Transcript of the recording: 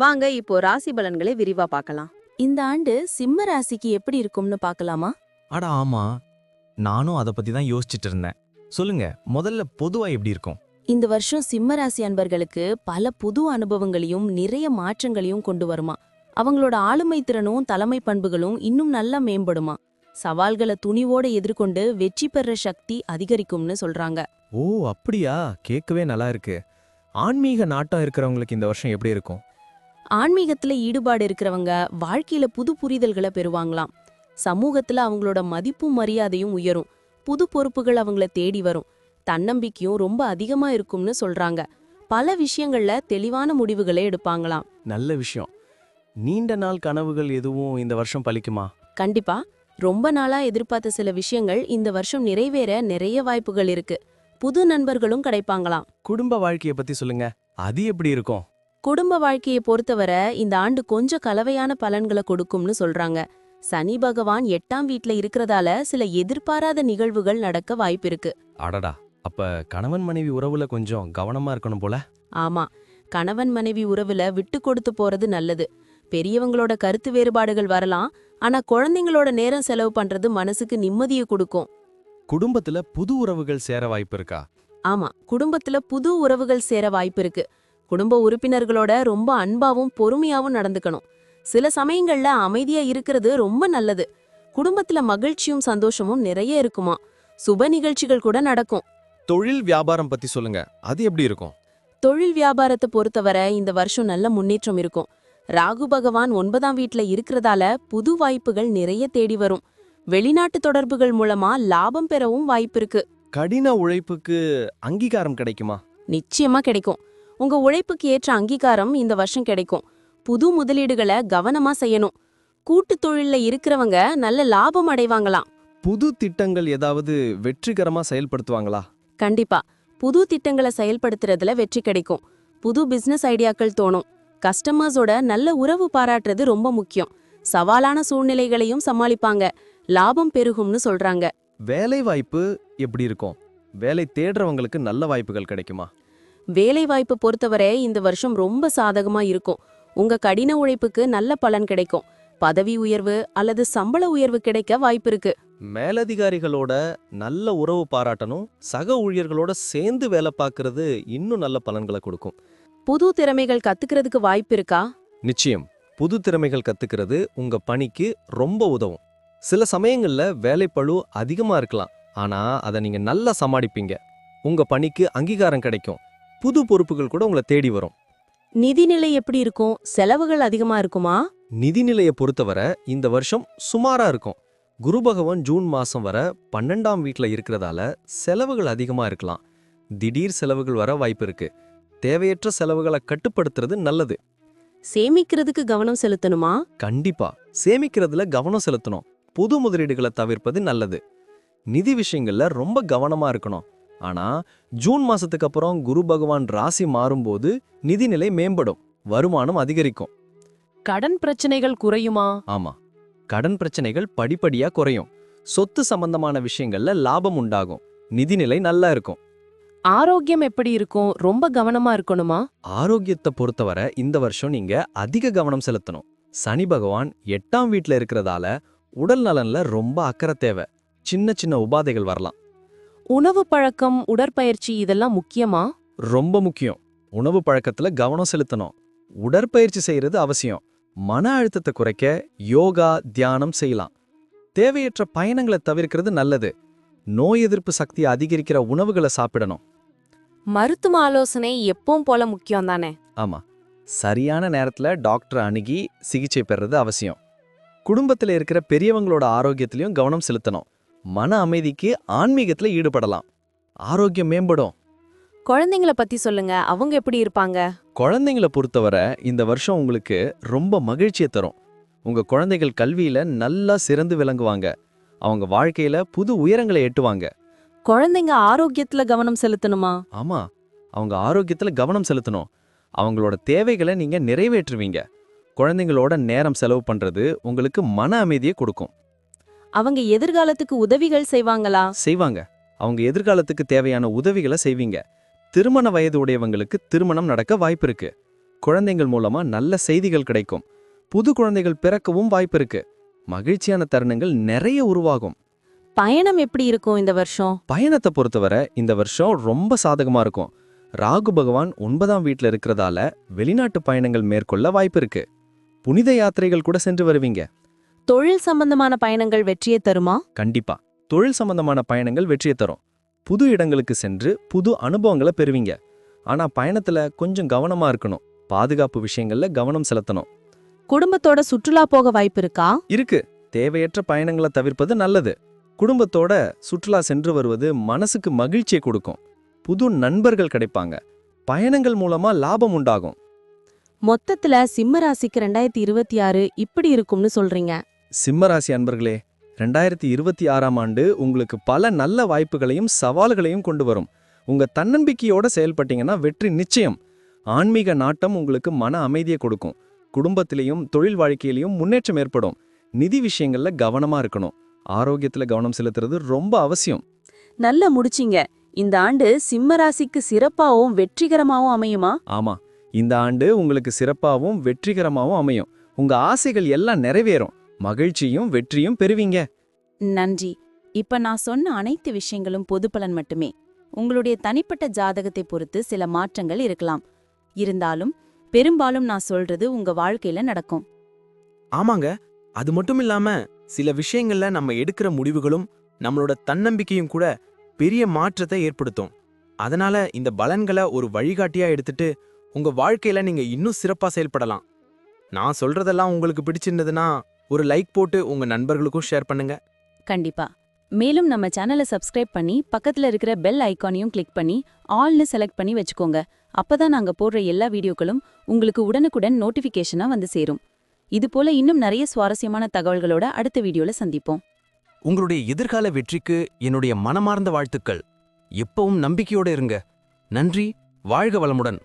வாங்க இப்போ ராசி பலன்களை விரிவா பார்க்கலாம். இந்த ஆண்டு சிம்ம ராசிக்கு எப்படி இருக்கும்னு பார்க்கலாமா? அட ஆமா. நானும் அதை பத்தி தான் யோசிச்சுட்டு இருந்தேன். சொல்லுங்க முதல்ல பொதுவா எப்படி இருக்கும்? இந்த வருஷம் சிம்ம ராசி அன்பர்களுக்கு பல புது அனுபவங்களையும் நிறைய மாற்றங்களையும் கொண்டு வருமா? அவங்களோட ஆளுமை திறனும் தலைமை பண்புகளும் இன்னும் நல்லா மேம்படுமா? சவால்களை துணிவோட எதிர்கொண்டு வெற்றி பெற சக்தி அதிகரிக்கும்னு சொல்றாங்க. ஓ அப்படியா? கேட்கவே நல்லா இருக்கு. ஆன்மீக நாட்டம் இருக்கிறவங்களுக்கு இந்த வருஷம் எப்படி இருக்கும்? ஆன்மீகத்துல ஈடுபாடு இருக்கிறவங்க வாழ்க்கையில புது புரிதல்களை பெறுவாங்களாம். சமூகத்துல அவங்களோட மதிப்பும் மரியாதையும் உயரும். புது பொறுப்புகள் அவங்கள தேடி வரும். தன்னம்பிக்கையும் ரொம்ப அதிகமா இருக்கும்னு சொல்றாங்க. பல விஷயங்கள்ல தெளிவான முடிவுகளை எடுப்பாங்களாம். நல்ல விஷயம். நீண்ட நாள் கனவுகள் எதுவும் இந்த வருஷம் பலிக்குமா கண்டிப்பா. ரொம்ப நாளா எதிர்பார்த்த சில விஷயங்கள் இந்த வருஷம் நிறைவேற நிறைய வாய்ப்புகள் இருக்கு. புது நண்பர்களும் கிடைப்பாங்களாம். குடும்ப வாழ்க்கைய பத்தி சொல்லுங்க. அது எப்படி இருக்கும்? குடும்ப வாழ்க்கையை பொறுத்தவரை இந்த ஆண்டு கொஞ்சம் கலவையான பலன்களை கொடுக்கும்னு சொல்றாங்க. சனி பகவான் எட்டாம் வீட்ல இருக்கிறதால சில எதிர்பாராத நிகழ்வுகள் நடக்க வாய்ப்பிருக்கு அடடா அப்ப கணவன் மனைவி உறவுல கொஞ்சம் கவனமா இருக்கணும் போல? ஆமா கணவன் மனைவி உறவுல விட்டு கொடுத்து போறது நல்லது. பெரியவங்களோட கருத்து வேறுபாடுகள் வரலாம் ஆனா குழந்தைங்களோட நேரம் செலவு பண்றது மனசுக்கு நிம்மதியை கொடுக்கும். குடும்பத்துல புது உறவுகள் சேர வாய்ப்பு இருக்கா? ஆமா குடும்பத்துல புது உறவுகள் சேர வாய்ப்பு இருக்கு. குடும்ப உறுப்பினர்களோட ரொம்ப அன்பாவும் பொறுமையாவும் நடந்துக்கணும். சில சமயங்கள்ல அமைதியா இருக்கிறது ரொம்ப நல்லது. குடும்பத்துல மகிழ்ச்சியும் சந்தோஷமும் நிறைய இருக்குமா? சுப நிகழ்ச்சிகள் கூட நடக்கும். தொழில் வியாபாரம் பத்தி சொல்லுங்க. அது எப்படி இருக்கும்? தொழில் வியாபாரத்தை பொறுத்தவரை இந்த வருஷம் நல்ல முன்னேற்றம் இருக்கும். ராகு பகவான் ஒன்பதாம் வீட்ல இருக்கிறதால புது வாய்ப்புகள் நிறைய தேடி வரும். வெளிநாட்டு தொடர்புகள் மூலமா லாபம் பெறவும் வாய்ப்பு இருக்கு. கடின உழைப்புக்கு அங்கீகாரம் கிடைக்குமா? நிச்சயமா கிடைக்கும். உங்க உழைப்புக்கு ஏற்ற அங்கீகாரம் இந்த வருஷம் கிடைக்கும். புது முதலீடுகளை கவனமா செய்யணும். கூட்டு தொழில்ல இருக்கிறவங்க நல்ல லாபம் அடைவாங்களாம். புது திட்டங்கள் ஏதாவது வெற்றிகரமா செயல்படுத்துவாங்களா? கண்டிப்பா. புது திட்டங்களை செயல்படுத்துறதுல வெற்றி கிடைக்கும். புது பிசினஸ் ஐடியாக்கள் தோணும். கஸ்டமர்ஸோட நல்ல உறவு பாராட்டுறது ரொம்ப முக்கியம். சவாலான சூழ்நிலைகளையும் சமாளிப்பாங்க. லாபம் பெருகும்னு சொல்றாங்க. வேலை வாய்ப்பு எப்படி இருக்கும்? வேலை தேடுறவங்களுக்கு நல்ல வாய்ப்புகள் கிடைக்குமா? வேலை வாய்ப்பு பொறுத்தவரை இந்த வருஷம் ரொம்ப சாதகமா இருக்கும். உங்க கடின உழைப்புக்கு நல்ல பலன் கிடைக்கும். பதவி உயர்வு அல்லது சம்பள உயர்வு கிடைக்க வாய்ப்பு இருக்கு. மேலதிகாரிகளோட நல்ல உறவு பாராட்டணும் சக ஊழியர்களோட சேர்ந்து வேலை பார்க்கறது இன்னும் நல்ல பலன்களை கொடுக்கும். புது திறமைகள் கத்துக்கிறதுக்கு வாய்ப்பு இருக்கா? நிச்சயம். புது திறமைகள் கத்துக்கிறது உங்க பணிக்கு ரொம்ப உதவும். சில சமயங்கள்ல வேலைப்பளு அதிகமா இருக்கலாம். ஆனா அதை நீங்க நல்லா சமாளிப்பீங்க. உங்க பணிக்கு அங்கீகாரம் கிடைக்கும். புது பொறுப்புகள் கூட உங்களை தேடி வரும். நிதிநிலை எப்படி இருக்கும்? செலவுகள் அதிகமா இருக்குமா? நிதிநிலையை பொறுத்தவரை இந்த வருஷம் சுமாரா இருக்கும். குரு பகவான் ஜூன் மாசம் வர பன்னெண்டாம் வீட்ல இருக்கிறதால செலவுகள் அதிகமா இருக்கலாம். திடீர் செலவுகள் வர வாய்ப்பு இருக்கு. தேவையற்ற செலவுகளை கட்டுப்படுத்துறது நல்லது. சேமிக்கிறதுக்கு கவனம் செலுத்தணுமா? கண்டிப்பா. சேமிக்கிறதுல கவனம் செலுத்தணும். புது முதலீடுகளை தவிர்ப்பது நல்லது. நிதி விஷயங்கள்ல ரொம்ப கவனமா இருக்கணும். ஆனா ஜூன் மாசத்துக்கு அப்புறம் குரு பகவான் ராசி மாறும்போது நிதிநிலை மேம்படும் வருமானம் அதிகரிக்கும். கடன் பிரச்சனைகள் குறையுமா? ஆமா கடன் பிரச்சனைகள் படிப்படியா குறையும். சொத்து சம்பந்தமான விஷயங்கள்ல லாபம் உண்டாகும் நிதிநிலை நல்லா இருக்கும். ஆரோக்கியம் எப்படி இருக்கும்? ரொம்ப கவனமா இருக்கணுமா? ஆரோக்கியத்தை பொறுத்தவரை இந்த வருஷம் நீங்க அதிக கவனம் செலுத்தணும். சனி பகவான் எட்டாம் வீட்ல இருக்கிறதால உடல் நலன்ல ரொம்ப அக்கறை தேவை. சின்ன சின்ன உபாதைகள் வரலாம். உணவு பழக்கம் உடற்பயிற்சி இதெல்லாம் முக்கியமா? ரொம்ப முக்கியம். உணவு பழக்கத்துல கவனம் செலுத்தணும். உடற்பயிற்சி செய்யறது அவசியம். மன அழுத்தத்தை குறைக்க யோகா தியானம் செய்யலாம். தேவையற்ற பயணங்களை தவிர்க்கிறது நல்லது. நோய் எதிர்ப்பு சக்தியை அதிகரிக்கிற உணவுகளை சாப்பிடணும். மருத்துவ ஆலோசனை எப்பவும் போல முக்கியம் தானே? ஆமா. சரியான நேரத்துல டாக்டரை அணுகி சிகிச்சை பெறுறது அவசியம். குடும்பத்துல இருக்கிற பெரியவங்களோட ஆரோக்கியத்திலையும் கவனம் செலுத்தணும். மன அமைதிக்கு ஆன்மீகத்துல ஈடுபடலாம். ஆரோக்கியம் மேம்படும். குழந்தைங்கள பத்தி சொல்லுங்க. அவங்க எப்படி இருப்பாங்க? குழந்தைங்களை பொறுத்தவரை இந்த வருஷம் உங்களுக்கு ரொம்ப மகிழ்ச்சியை தரும். உங்க குழந்தைகள் கல்வியில நல்லா சிறந்து விளங்குவாங்க. அவங்க வாழ்க்கையில புது உயரங்களை எட்டுவாங்க. குழந்தைங்க ஆரோக்கியத்துல கவனம் செலுத்தணுமா? ஆமா. அவங்க ஆரோக்கியத்துல கவனம் செலுத்தணும். அவங்களோட தேவைகளை நீங்க நிறைவேற்றுவீங்க. குழந்தைங்களோட நேரம் செலவு பண்றது உங்களுக்கு மன அமைதியை கொடுக்கும். அவங்க எதிர்காலத்துக்கு உதவிகள் செய்வாங்களா? செய்வாங்க. அவங்க எதிர்காலத்துக்கு தேவையான உதவிகளை செய்வீங்க. திருமண வயது உடையவங்களுக்கு திருமணம் நடக்க வாய்ப்பு இருக்கு. குழந்தைகள் மூலமா நல்ல செய்திகள் கிடைக்கும். புது குழந்தைகள் பிறக்கவும் வாய்ப்பு இருக்கு. மகிழ்ச்சியான தருணங்கள் நிறைய உருவாகும். பயணம் எப்படி இருக்கும் இந்த வருஷம்? பயணத்தை பொறுத்தவரை இந்த வருஷம் ரொம்ப சாதகமா இருக்கும். ராகு பகவான் ஒன்பதாம் வீட்ல இருக்கிறதால வெளிநாட்டு பயணங்கள் மேற்கொள்ள வாய்ப்பு இருக்கு. புனித யாத்திரைகள் கூட சென்று வருவீங்க. தொழில் சம்பந்தமான பயணங்கள் வெற்றியை தருமா? கண்டிப்பா. தொழில் சம்பந்தமான பயணங்கள் வெற்றியை தரும். புது இடங்களுக்கு சென்று புது அனுபவங்களை பெறுவீங்க. ஆனா பயணத்துல கொஞ்சம் கவனமா இருக்கணும். பாதுகாப்பு விஷயங்கள்ல கவனம் செலுத்தணும். குடும்பத்தோட சுற்றுலா போக வாய்ப்பு இருக்கா? இருக்கு. தேவையற்ற பயணங்களை தவிர்ப்பது நல்லது. குடும்பத்தோட சுற்றுலா சென்று வருவது மனசுக்கு மகிழ்ச்சியை கொடுக்கும். புது நண்பர்கள் கிடைப்பாங்க. பயணங்கள் மூலமா லாபம் உண்டாகும். மொத்தத்துல சிம்ம ராசிக்கு ரெண்டாயிரத்தி இருபத்தி ஆறு இப்படி இருக்கும்னு சொல்றீங்க. சிம்மராசி அன்பர்களே ரெண்டாயிரத்தி இருபத்தி ஆறாம் ஆண்டு உங்களுக்கு பல நல்ல வாய்ப்புகளையும் சவால்களையும் கொண்டு வரும். உங்க தன்னம்பிக்கையோட செயல்பட்டீங்கன்னா வெற்றி நிச்சயம். ஆன்மீக நாட்டம் உங்களுக்கு மன அமைதியை கொடுக்கும். குடும்பத்திலையும் தொழில் வாழ்க்கையிலையும் முன்னேற்றம் ஏற்படும். நிதி விஷயங்கள்ல கவனமா இருக்கணும். ஆரோக்கியத்துல கவனம் செலுத்துறது ரொம்ப அவசியம். நல்லா முடிச்சிங்க. இந்த ஆண்டு சிம்ம ராசிக்கு சிறப்பாவும் வெற்றிகரமாவும் அமையுமா? ஆமா. இந்த ஆண்டு உங்களுக்கு சிறப்பாவும் வெற்றிகரமாவும் அமையும். உங்க ஆசைகள் எல்லாம் நிறைவேறும். மகிழ்ச்சியும் வெற்றியும் பெறுவீங்க. நன்றி. இப்ப நான் சொன்ன அனைத்து விஷயங்களும் பொது பலன் மட்டுமே. உங்களுடைய தனிப்பட்ட ஜாதகத்தை பொறுத்து சில மாற்றங்கள் இருக்கலாம். இருந்தாலும் பெரும்பாலும் நான் சொல்றது உங்க வாழ்க்கையில நடக்கும். ஆமாங்க. அது மட்டும் இல்லாம சில விஷயங்கள்ல நம்ம எடுக்கிற முடிவுகளும் நம்மளோட தன்னம்பிக்கையும் கூட பெரிய மாற்றத்தை ஏற்படுத்தும். அதனால இந்த பலன்களை ஒரு வழிகாட்டியா எடுத்துட்டு உங்க வாழ்க்கையில நீங்க இன்னும் சிறப்பா செயல்படலாம். நான் சொல்றதெல்லாம் உங்களுக்கு பிடிச்சிருந்ததுன்னா ஒரு லைக் போட்டு உங்க நண்பர்களுக்கும் ஷேர் பண்ணுங்க. கண்டிப்பா. மேலும் நம்ம சேனலை சப்ஸ்கிரைப் பண்ணி பக்கத்துல இருக்கிற பெல் ஐகானையும் கிளிக் பண்ணி ஆல்னு செலக்ட் பண்ணி வச்சுக்கோங்க. அப்பதான் நாங்க போடுற எல்லா வீடியோக்களும் உங்களுக்கு உடனுக்குடன் நோட்டிஃபிகேஷனா வந்து சேரும். இது போல இன்னும் நிறைய சுவாரஸ்யமான தகவல்களோட அடுத்த வீடியோல சந்திப்போம். உங்களுடைய எதிர்கால வெற்றிக்கு என்னுடைய மனமார்ந்த வாழ்த்துக்கள். எப்பவும் நம்பிக்கையோட இருங்க. நன்றி வாழ்க வளமுடன்.